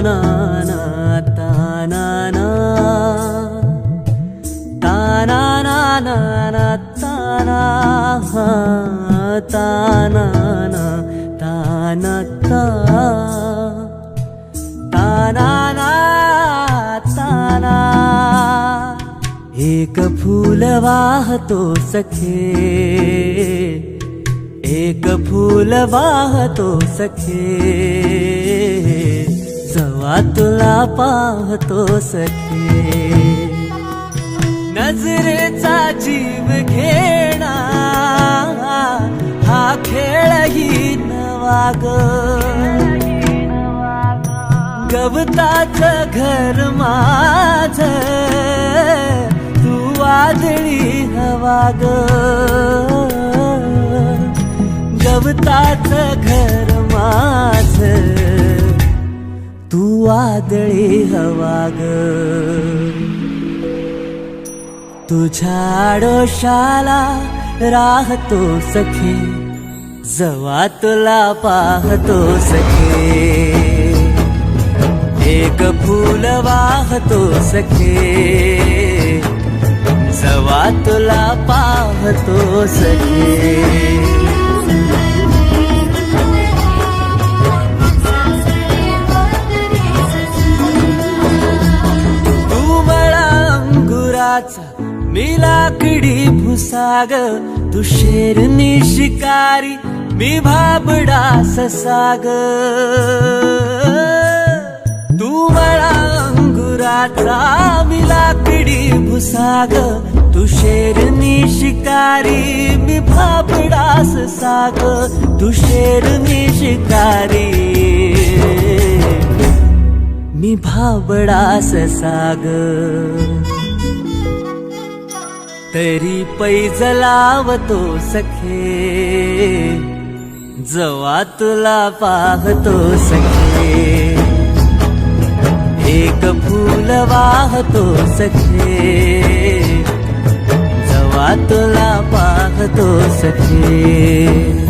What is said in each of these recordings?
न एक फुल वा सखे एक फूल वाहतो सखे। जवा तुला पाहतो सखे. नजरेचा जीव घेणा हा खेळही नवाग गवताच घर माझ तू वादळी हवाग गवताच घर माझ. तू वादळी हवा ग तुझ्या आडोशाला राहतो सखे जवा तुला पाहतो सखे. एक फूल वाहतो सखे जवा तुला पाहतो सखे. अंगुराचा मी लाकडी भुसाग तू शेरनी शिकारी मी भाबडा ससाग. तू मला अंगुराचा मी लाकडी भुसाग तू शेरनी शिकारी मी भाबडा ससाग. तू शेरनी शिकारी मी भाबडास साग तरी पैज लावतो सखे जवा तुला पाहतो सखे. एक फूल वाहतो सखे जवा तुला पाहतो सखे.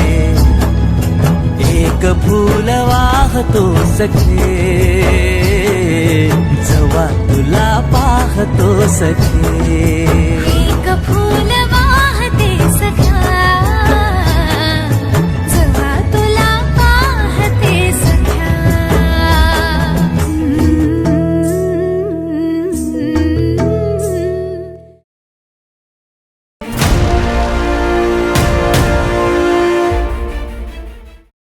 फूल वाहतो सखे. जवा तुला पाहतो सखे. एक फूल